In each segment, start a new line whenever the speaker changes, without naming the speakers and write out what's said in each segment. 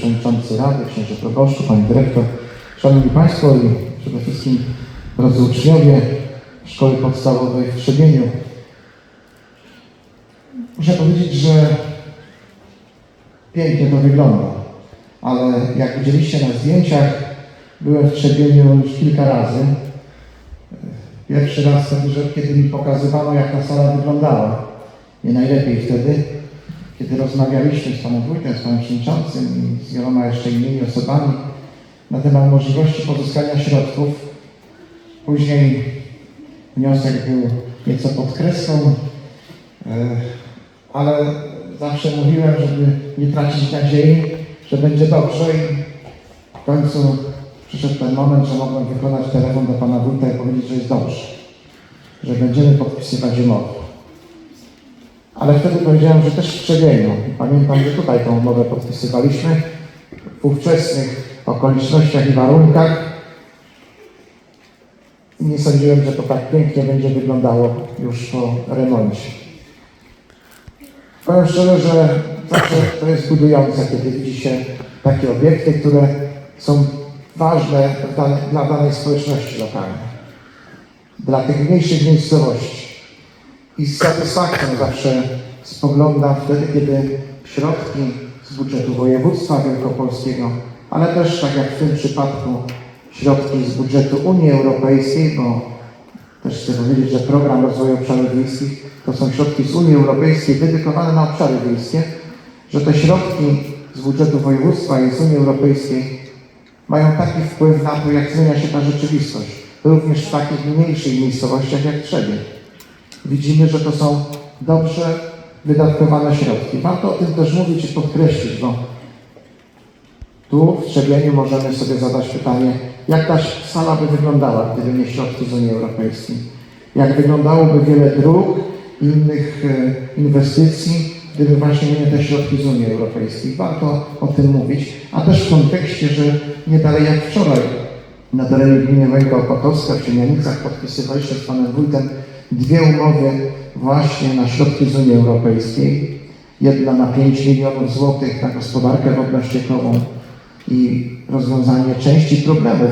Przewodniczący Rady, Księże Proboszczu, Pani Dyrektor, Szanowni Państwo i przede wszystkim drodzy uczniowie Szkoły Podstawowej w Trzebieniu. Muszę powiedzieć, że pięknie to wygląda, ale jak widzieliście na zdjęciach, byłem w Trzebieniu już kilka razy. Pierwszy raz że kiedy mi pokazywano, jak ta sala wyglądała. Nie najlepiej wtedy, kiedy rozmawialiśmy z panem wójtem, z panem przewodniczącym i z wieloma jeszcze innymi osobami na temat możliwości pozyskania środków. Później wniosek był nieco pod kreską, e, ale zawsze mówiłem, żeby nie tracić nadziei, że będzie dobrze i w końcu przyszedł ten moment, że mogłem wykonać telefon do pana wójta i powiedzieć, że jest dobrze, że będziemy podpisywać umowę. Ale wtedy powiedziałem, że też w Trzebieniu. Pamiętam, że tutaj tą umowę podpisywaliśmy w ówczesnych okolicznościach i warunkach. Nie sądziłem, że to tak pięknie będzie wyglądało już po remoncie. Powiem szczerze, że zawsze to jest budujące, kiedy widzi się takie obiekty, które są ważne dane, dla danej społeczności lokalnej, dla tych mniejszych miejscowości. I z satysfakcją zawsze spoglądam wtedy, kiedy środki z budżetu województwa wielkopolskiego, ale też tak jak w tym przypadku środki z budżetu Unii Europejskiej, bo też chcę powiedzieć, że program rozwoju obszarów wiejskich to są środki z Unii Europejskiej dedykowane na obszary wiejskie, że te środki z budżetu województwa i z Unii Europejskiej mają taki wpływ na to, jak zmienia się ta rzeczywistość, również w takich mniejszych miejscowościach jak Trzebie. Widzimy, że to są dobrze wydatkowane środki. Warto o tym też mówić i podkreślić, bo tu w Trzebieniu możemy sobie zadać pytanie, jak ta sala by wyglądała, gdyby nie środki z Unii Europejskiej. Jak wyglądałoby wiele dróg innych e, inwestycji, gdyby właśnie nie te środki z Unii Europejskiej. Warto o tym mówić, a też w kontekście, że nie dalej jak wczoraj na terenie gminy Węgła Opatowska w Ciemianicach podpisywaliśmy z panem wójtem dwie umowy właśnie na środki z Unii Europejskiej. Jedna na 5 milionów złotych na gospodarkę wodno-ściekową i rozwiązanie części problemów,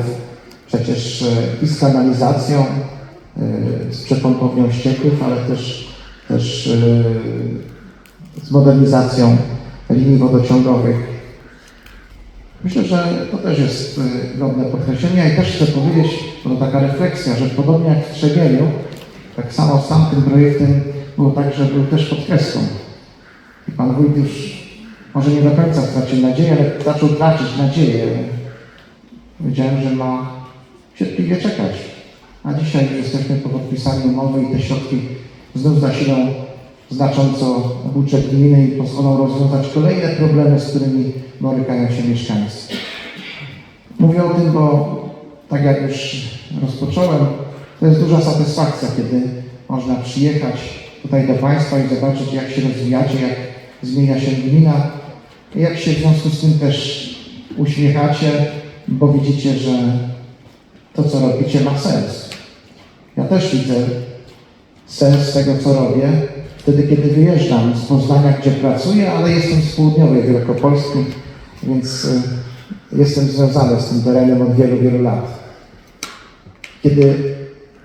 przecież e, i z kanalizacją, e, z przepompownią ścieków, ale też, też e, z modernizacją linii wodociągowych. Myślę, że to też jest godne podkreślenia i też chcę powiedzieć, bo to taka refleksja, że podobnie jak w Trzebieniu, tak samo z tamtym projektem było tak, że był też pod kreską. I Pan Wójt już może nie do końca stracił nadzieję, ale zaczął tracić nadzieję. Powiedziałem, że ma cierpliwie czekać. A dzisiaj jesteśmy po podpisaniu umowy i te środki znów zasilą znacząco budżet gminy i pozwolą rozwiązać kolejne problemy, z którymi borykają się mieszkańcy. Mówię o tym, bo tak jak już rozpocząłem, to jest duża satysfakcja, kiedy można przyjechać tutaj do Państwa i zobaczyć, jak się rozwijacie, jak zmienia się gmina, jak się w związku z tym też uśmiechacie, bo widzicie, że to, co robicie, ma sens. Ja też widzę sens tego, co robię, wtedy, kiedy wyjeżdżam z Poznania, gdzie pracuję, ale jestem z południowej Wielkopolski, więc y, jestem związany z tym terenem od wielu, wielu lat. Kiedy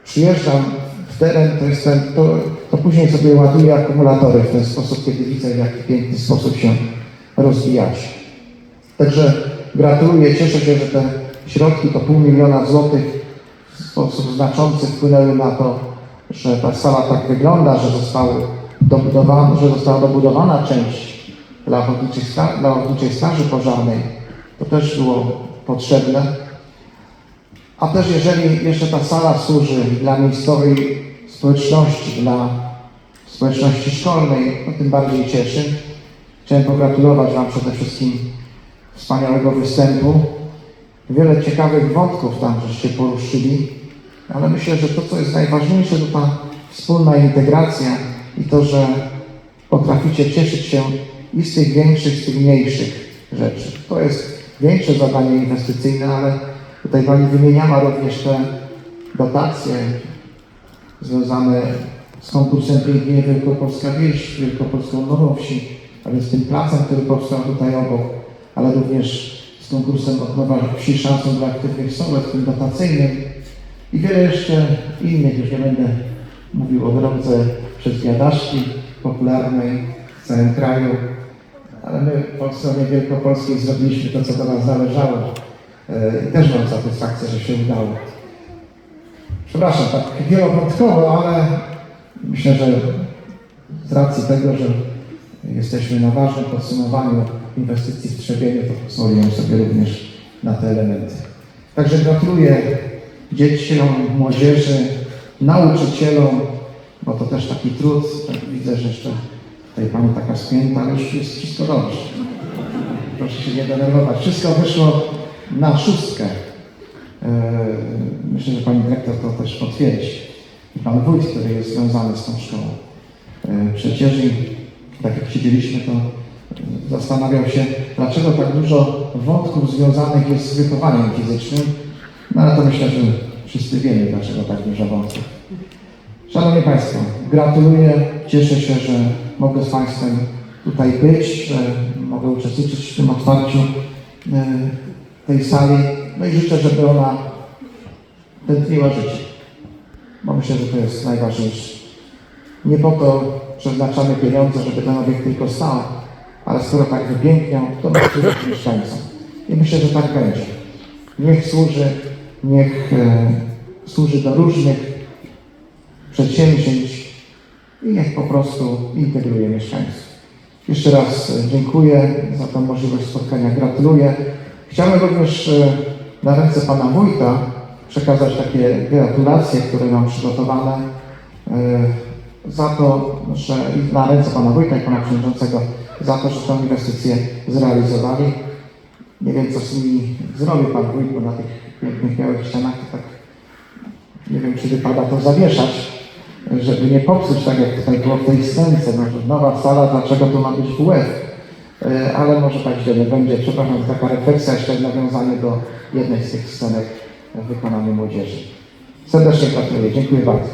przyjeżdżam w teren, to, jestem, to, to później sobie ładuję akumulatory w ten sposób, kiedy widzę, w jaki piękny sposób się rozwijacie. Także gratuluję, cieszę się, że te środki, to pół miliona złotych w sposób znaczący wpłynęły na to, że ta sala tak wygląda, że, zostały dobudowane, że została dobudowana część dla ochotniczej, dla ochotniczej straży pożarnej. To też było potrzebne. A też jeżeli jeszcze ta sala służy dla miejscowej społeczności, dla społeczności szkolnej, to tym bardziej cieszy. Chciałem pogratulować Wam przede wszystkim wspaniałego występu. Wiele ciekawych wątków tam żeście poruszyli, ale myślę, że to, co jest najważniejsze, to ta wspólna integracja i to, że potraficie cieszyć się i z tych większych, z tych mniejszych rzeczy. To jest większe zadanie inwestycyjne, ale tutaj Pani wymieniała również te dotacje związane z konkursem Pięknie Wielkopolska Wieś, Wielkopolską Nową Wsi, a więc tym placem, który powstał tutaj obok. ale również z konkursem Odnowa Wsi szansą dla aktywnych sołectw, tym dotacyjnym i wiele jeszcze innych, już nie będę mówił o drodze przez Wiadaszki popularnej w całym kraju, ale my po stronie wielkopolskiej zrobiliśmy to, co do nas zależało i też mam satysfakcję, że się udało. Przepraszam, tak wielowątkowo, ale myślę, że z racji tego, że jesteśmy na ważnym podsumowaniu inwestycji w Trzebieniu, to pozwoliłem sobie również na te elementy. Także gratuluję dzieciom, młodzieży, nauczycielom, bo to też taki trud. Tak widzę, że jeszcze tutaj Pani taka spięta, ale już jest wszystko dobrze. Proszę się nie denerwować. Wszystko wyszło na szóstkę. Eee, Myślę, że Pani Dyrektor to też potwierdzi. I Pan Wójt, który jest związany z tą szkołą. Eee, Przecież, tak jak siedzieliśmy, to e, zastanawiał się, dlaczego tak dużo wątków związanych jest z wychowaniem fizycznym. No ale to myślę, że wszyscy wiemy, dlaczego tak dużo wątków. Szanowni Państwo, gratuluję, cieszę się, że mogę z Państwem tutaj być, że mogę uczestniczyć w tym otwarciu e, tej sali. No i życzę, żeby ona tętniła życie, bo myślę, że to jest najważniejsze. Nie po to przeznaczamy pieniądze, żeby ten obiekt tylko stał, ale skoro tak wypiękniał, to ma służyć mieszkańcom. I myślę, że tak będzie. Niech służy, niech e, służy do różnych przedsięwzięć i niech po prostu integruje mieszkańców. Jeszcze raz e, dziękuję za tę możliwość spotkania, gratuluję. Chciałem również e, na ręce Pana Wójta przekazać takie gratulacje, które mam przygotowane e, za to, że na ręce Pana Wójta i Pana Przewodniczącego za to, że tę inwestycję zrealizowali. Nie wiem, co z nimi zrobi Pan Wójt, bo na tych pięknych białych ścianach to tak nie wiem, czy wypada to zawieszać, żeby nie popsuć, tak jak tutaj było w tej scence, no, nowa sala, dlaczego tu ma być WF? E, Ale może tak źle nie będzie. Przepraszam, taka refleksja jeszcze nawiązanie do jednej z tych scenek w wykonaniu młodzieży. Serdecznie gratuluję. Dziękuję bardzo.